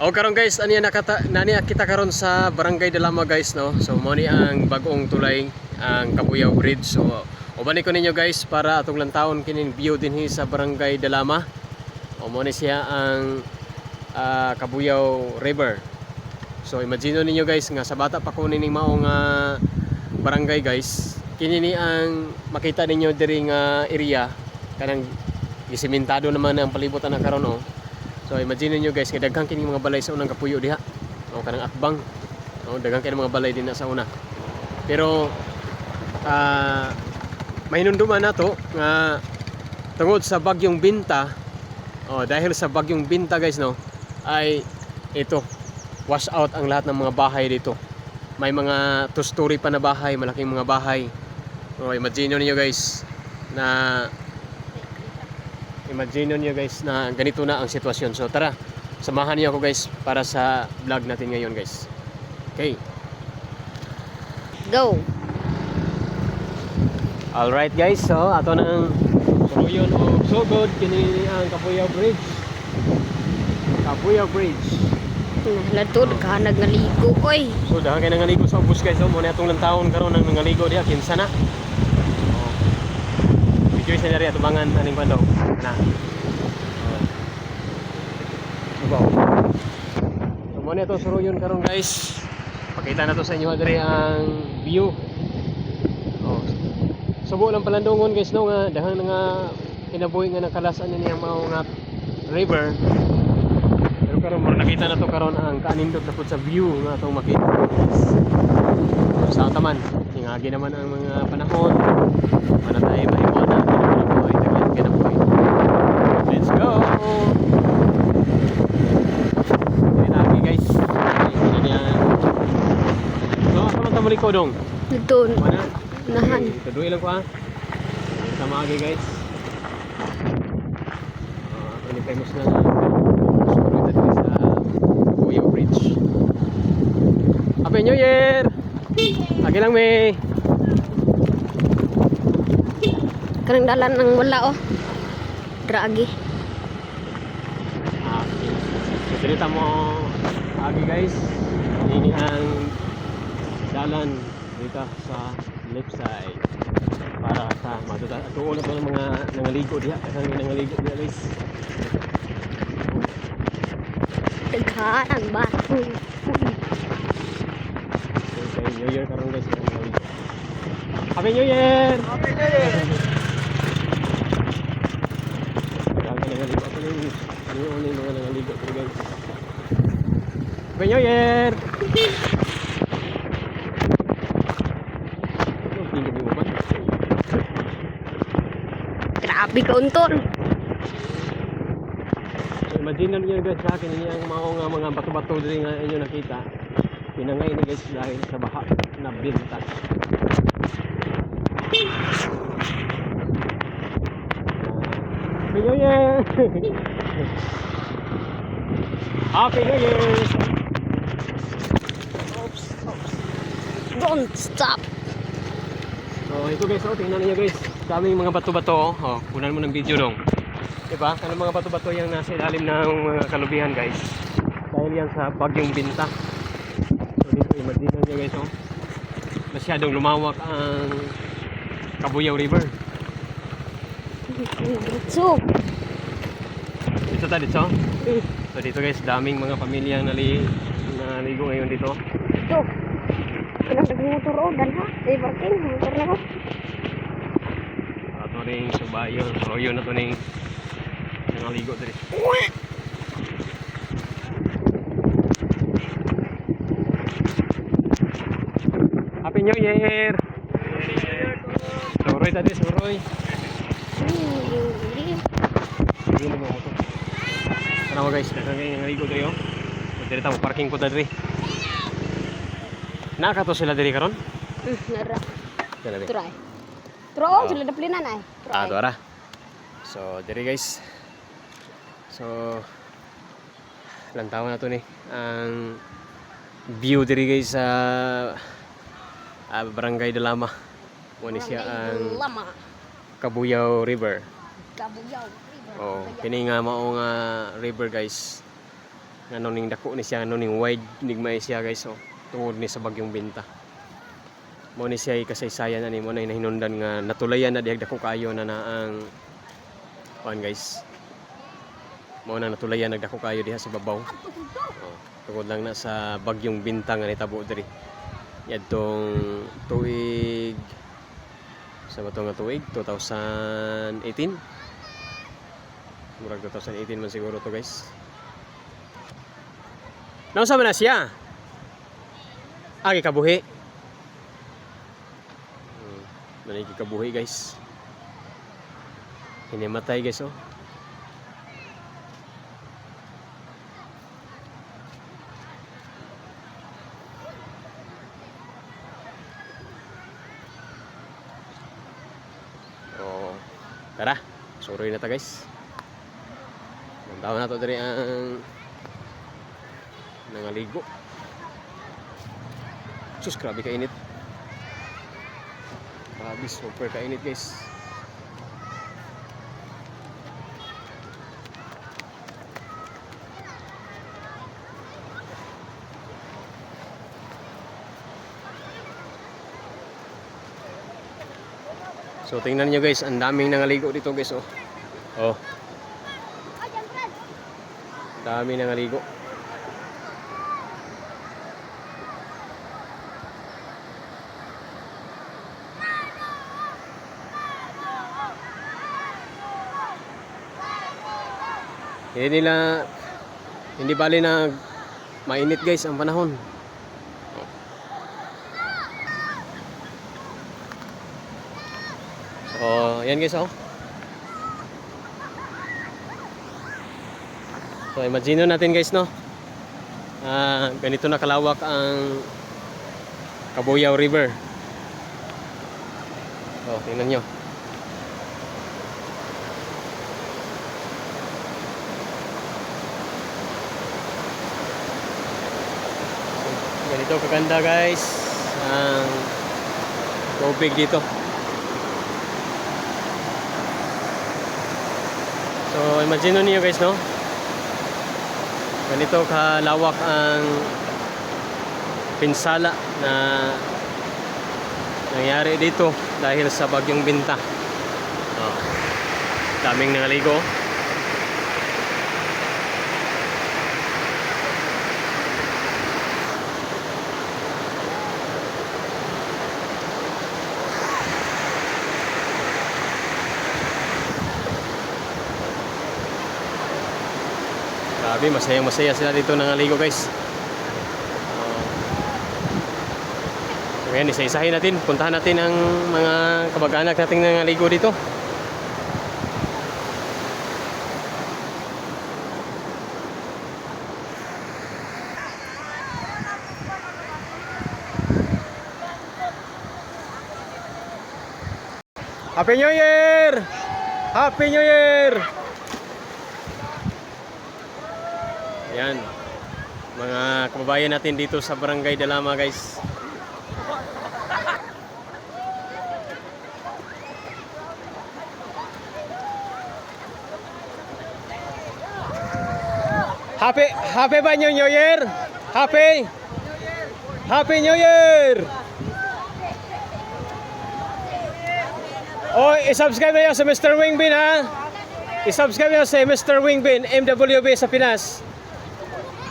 O karon guys, ani nakata nani kita karon sa Barangay Dalama guys no. So mo ni ang bagong tulay ang Kabuyaw Bridge. So ubani ko ninyo guys para atong lantawon kining view dinhi sa Barangay Dalama. O mo ni siya ang ah, Kabuyaw River. So imagine ninyo guys nga sa bata pa ko nining mao nga barangay guys. Kini ni ang makita ninyo diri nga area kanang gisimentado naman ang palibutan na karon oh. So imagine niyo guys, kay daghang kini mga balay sa unang kapuyo diha. O kanang akbang. O daghang kini mga balay din na sa una. Pero ah mahinumduman nato nga tungod sa bagyong binta oh dahil sa bagyong binta guys no ay ito wash out ang lahat ng mga bahay dito. May mga two-story pa na bahay, malaking mga bahay. O imagine niyo guys na Imagine nyo guys na ganito na ang sitwasyon. So tara, samahan niyo ako guys para sa vlog natin ngayon guys. Okay. Go. Alright guys, so ato nang Tuloyon o Sugod, kini ang Kapuyaw Bridge. Kapuyaw Bridge. Latod ka nagnaligo koy. So dahan kayo nangaligo sa ubos guys. So muna itong lantawon karon nang nangaligo diha kinsa na. Oh. Video sa nari atubangan aning pando. Na. Subaw. So muna ito suruyon karon guys. Pakita na to sa inyo diri ang view. Oh. Subo lang palandungon guys no nga dahang nga kinabuhi nga nakalasan niya mao nga river. Pero karon nakita na to karon ang kanindot na sa view nga atong makita. Sa taman, ingagi naman ang mga panahon. Mana tayo mahimo na kinabuhi dagat kinabuhi. Let's go. Dili na lagi guys. Hindi niya. So, ako man tamali ko dong. Latod. Mana? Nahan. Kaduy lang ko ha. Sama agi guys. Ah, uh, ini famous na story dito sa Kuya Bridge. Happy New Year! Agi lang may. Kanang dalan ng wala oh. Dragi. Ah, Kita mo agi guys. Ini ang dalan dito sa left side para sa tuon na to ng mga nangaligo diha kasi nangaligo diha guys Daghan ang bato. Okay, New Year karon guys. Happy New Year! Happy New Year! Kaya nangaligo ako yung yung yung mga nangaligo ko guys. Happy New Year! Oh, tingnan mo ba? Grabe ka untol. Imagine niyo guys sa akin yung mga nga mga bato-bato din nga inyo nakita. Pinangay ni guys dahil sa baha na binta. Happy New Year! Happy New Year! Oops, oops. Don't stop. So ito guys, oh, tingnan niyo guys. Daming mga bato-bato. Oh, oh kunan mo ng video dong. Diba? Ano mga bato-bato yung nasa ilalim ng mga kalubihan guys. Dahil yan sa bagyong binta. So dito, imagine nyo guys, oh. Masyadong lumawak ang Kabuyaw River. So, Dito tayo dito. So dito guys, daming mga pamilya nali naligo ngayon dito. ito. Kanang nagmotor oh, danha. Ay, parking. Motor na. Ato ring subayo, royo na to ning nangaligo diri. Happy New Year! Suroy tadi, suroy. Hindi mo guys, nangaligo diri oh. Diri ta mo parking ko diri. Naka to sila diri karon? Mm, nara. Dali. Try. Tro, Oh. sila daplinan ay. Ah, ara. So, diri guys. So, lantawan na to ni. Ang view diri guys sa ah, Barangay Dalama. Muna siya ang Lama. Kabuyaw River. Kabuyaw. River. Oh, kini nga mao nga river guys. Nga ning dako ni siya, ning wide nigmay siya guys. So, tungod ni sa bagyong binta. Mo ni siya kasaysayan ani mo na hinundan nga natulayan na diag dako kayo na na ang kuan guys. Mo na natulayan nagdako kayo diha sa babaw. Oh, tungod lang na sa bagyong binta nga nitabo diri. Yadtong tuig sa bato nga tuig 2018 murag 2018 man siguro to guys Nausa man na siya Agi kabuhi hmm, Manigi kabuhi guys. Hinimatay guys oh. Oh, tara, suroy na ta guys. Nandaw na to diri ang nangaligo. Sus, grabe ka init. Grabe, super ka init guys. So tingnan niyo guys, ang daming nangaligo dito guys oh. Oh. Dami nangaligo. Hindi nila hindi bali na mainit guys ang panahon. Oh, yan guys oh. So imagine natin guys no. Ah, ganito na kalawak ang Kabuyaw River. Oh, tingnan nyo. Ganito kaganda guys ang tubig dito. So imagine niyo guys no. Ganito kalawak ang pinsala na nangyari dito dahil sa bagyong binta. Oh. Daming nangaligo. Grabe, masaya masaya sila dito nangaligo guys. Uh, so yan, isa-isahin natin. Puntahan natin ang mga kamag-anak nating nangaligo dito. Happy New Year! Happy New Year! Yan. Mga kababayan natin dito sa Barangay Dalama, guys. Happy Happy ba New Year? Happy Happy New Year! Oh, i-subscribe niyo sa Mr. Wingbin ha. I-subscribe niyo sa Mr. Wingbin MWB sa Pinas.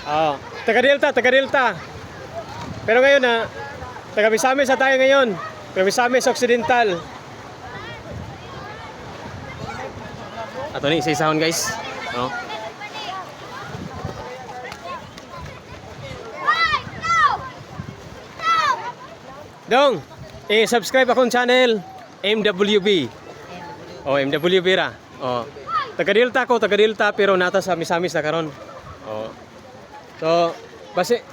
Oh, taga Delta, taga Delta. Pero ngayon na taga Misamis sa tayo ngayon. Taga Misamis Occidental. Ato ni isa-isahon guys. Oh. Dong, i-subscribe akong channel MWB. Oh, MWB ra. Oh. Taga Delta ko, taga Delta pero nata sa Misamis na karon. So, basi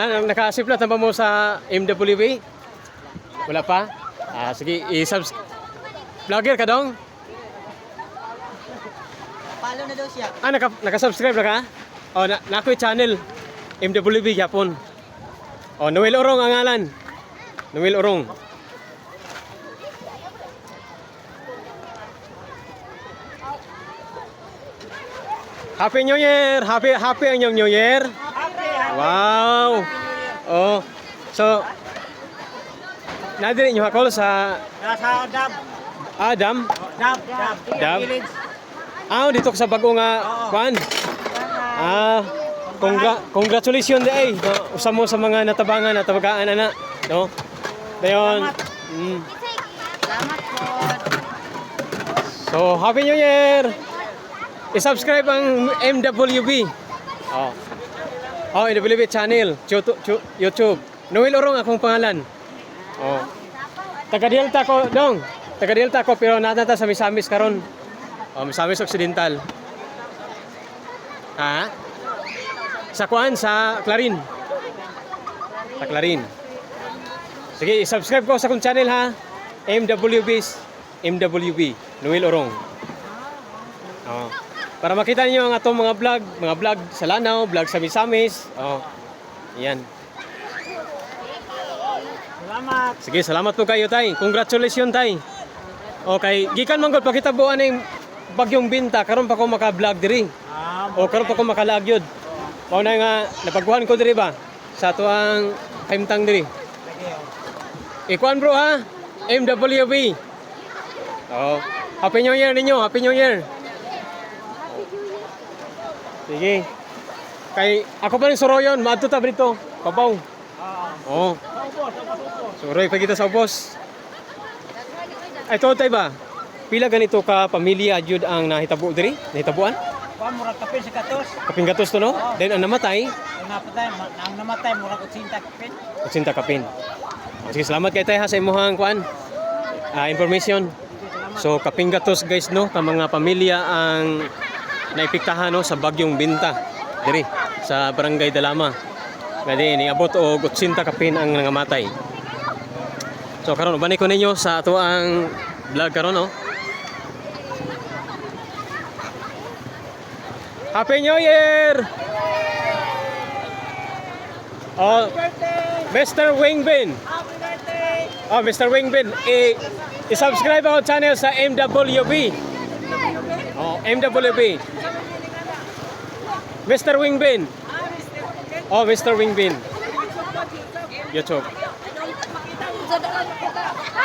na, na nakasiplat na ba mo sa MWB? Wala pa? Ah, sige, i-subscribe. Vlogger ka dong? Follow na daw siya. Ah, naka, naka-subscribe na ka? Oh, na, na ako'y channel. MWB Japon. Oh, Noel Orong ang ngalan. Noel Orong. Happy New Year! Happy happy ang New Year. Wow. Oh. So Nadiri nyo hakol sa Nasa dab. Adam. Dab. Dab. Dab? Village. Ah, dito sa bago nga kwan. Ah, congra congratulations day. No, usa mo sa mga natabangan at tabagaan ana, no? Dayon. Mm. Salamat po. So, Happy New Year! I-subscribe ang MWB. Oh. Oh, MWB channel, YouTube. Noel Orong akong pangalan. Oh. Taga Delta ko, dong. Taga Delta ko pero natata sa Misamis karon. Oh, Misamis Occidental. Ha? Sa kuan sa Clarin. Sa Clarin. Sige, subscribe ko sa kong channel ha. MWB MWB Noel Orong. Oh. Para makita niyo ang atong mga vlog, mga vlog sa Lanao, vlog sa Misamis. Oh. Yan. Salamat. Sige, salamat po kayo, tay. Congratulations, tay. Okay, gikan man gud pakita buan ning bagyong binta karon pa ko maka-vlog diri. Ah, O karon pa ko makalagyod. Mao na nga napagkuhan ko diri ba sa tuang kaimtang diri. Ikuan bro ha. MWB. Oh, Happy New Year ninyo. Happy New Year. Sige. Kay ako pa rin soroyon, maadto ta dito. Kabaw. Oh. Suroy pa kita sa ubos. Ay, to tay ba? Pila ganito ka pamilya jud ang nahitabo diri? Nahitabuan? Pa murag kapin sa katos. Kaping gatos to no? Then ang namatay, Ang napatay, ma- ang namatay murag 80 kapin. Kutsinta kapin. O, Sige, salamat kay tay ha sa imuhang kuan. Ah, information. So kaping gatos guys no, ka mga pamilya ang naipiktahan no sa bagyong binta diri sa Barangay Dalama. Gadi ni abot og 80 kapin ang nangamatay. So karon ubanay ko ninyo sa ato ang vlog karon no. Happy New Year! Oh, Mr. Wingbin. Happy birthday! Oh, Mr. Wingbin, i- i-subscribe ako channel sa MWB. Oh, MWB. Mr. Wingbin. Oh, Mr. Wingbin. YouTube.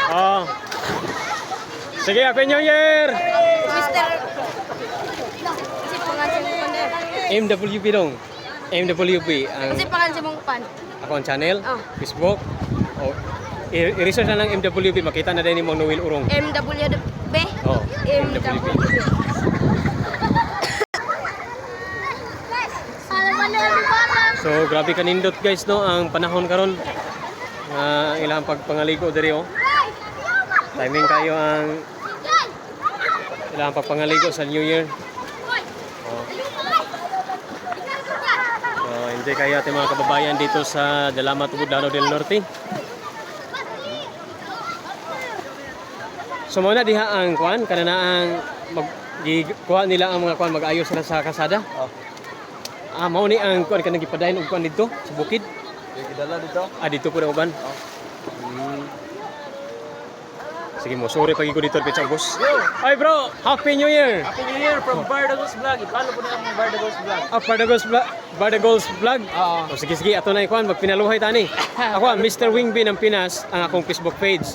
Oh. Sige, Happy New Year! Pan. MWB dong. MWB ang Kasi pangan si mong pan. ako ang channel, Oh. Facebook. Oh, i-research na ng MWB, makita na din ni Mong Noel Urong. MWB. Oh, MWB. So grabe kanindot guys no ang panahon karon nga ilang pagpangaligo diri oh. Timing kayo ang ilang pagpangaligo sa New Year. Oh. So enjoy kayo ating mga kababayan dito sa Dalama Tubudano del Norte. So muna diha ang kuan kanana ang mag kuha nila ang mga kuan mag-ayos sila sa kasada. Oh. Ah, mao ni ang kuan kanang gipadayon og kuan dito sa bukid. Dala dito. Ah, dito po na uban. Hmm. Sige mo, sorry pag ko dito sa bus. Ay bro, Happy New Year! Happy New Year from Bardagos Vlog. Ipalo po na ang Bardagos Vlog. Ah, Bardagos Vlog. Bardagos Vlog. Oo. O sige sige, ato na ikuan magpinaluhay tani. Ako ang Mr. Wingby ng Pinas, ang akong Facebook page.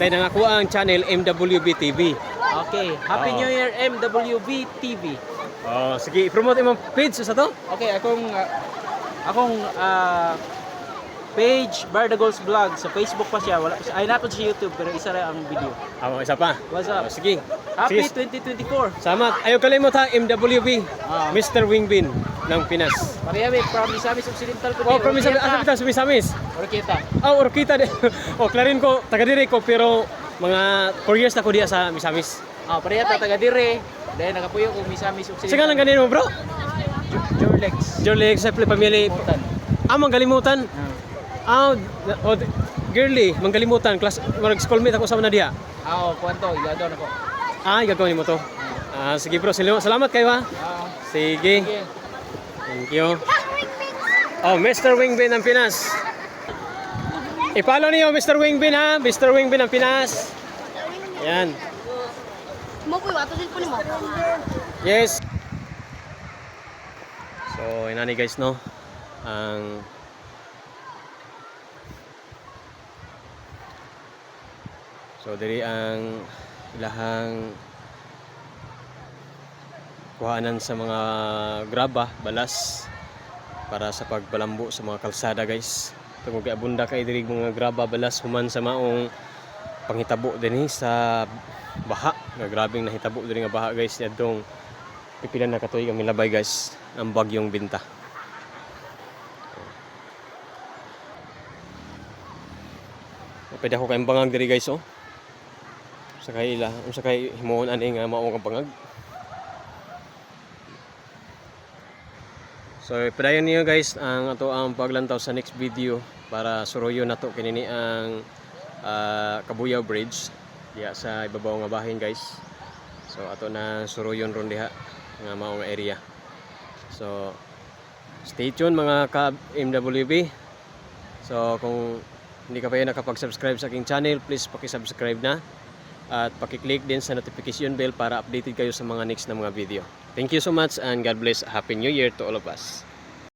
Dahil ang ako ang channel MWB TV. Okay. Happy Oo. New Year MWB TV. Oh, sige, i-promote imong page sa to. Okay, akong ah, akong ah, page Bardagos Vlog sa Facebook pa siya. Wala ay nato sa YouTube pero isa lang ang video. Ah, isa pa. What's Oh, up? sige. Happy Sige, 2024. Salamat. Ayaw kalimot ha, MWB. Ah. Mr. Wingbin ng Pinas. Parehami from Misamis Occidental ko. Oh, from Misamis. Asa kita sa Misamis? Orkita. Oh, Orkita oh, klarin ko, taga diri ko pero mga 4 years na ko diya sa Misamis. Ah, pareha ta taga dire. Dahil nakapuyo ko Misamis Occidental. Sige lang ganito mo, bro. Jorlex. Jolly Exeple Family. Mutan. Ah, manggalimutan. Ah, oh, girly, manggalimutan. Class, mag schoolmate ako sa na diya. Ah, oh, kwanto, igagaw na ko. Ah, gagawin mo to. Ah, sige bro, Sal- salamat kayo ha. Ah, Sige. Thank you. Oh, Mr. Wingbin ng Pinas. I-follow niyo Mr. Wingbin ha. Mr. Wingbin ng Pinas. Yan. Mo po, ato din po ni mo. Yes. So, inani guys no. Ang So diri ang ilahang kuhanan sa mga graba, balas para sa pagbalambo sa mga kalsada guys. Tungod kay abunda kay diri mga graba balas human sa maong panghitabo dinhi sa baha. Nga grabeng nahitabo diri nga baha guys adtong pipila na katuig ang milabay guys ang bagyong binta. Pwede ako kayong bangag diri guys oh. Sakay ila, ang sakay himuon ani nga mao nga bangag. So, padayon niyo guys ang ato ang paglantaw sa next video para suruyo nato kinini ang ah, Kabuyaw Bridge diya sa ibabaw nga bahin guys. So ato na suruyon ron diha nga mao area. So stay tuned mga ka MWB. So kung hindi ka pa yun nakapag-subscribe sa aking channel, please paki-subscribe na at paki-click din sa notification bell para updated kayo sa mga next na mga video. Thank you so much and God bless. Happy New Year to all of us.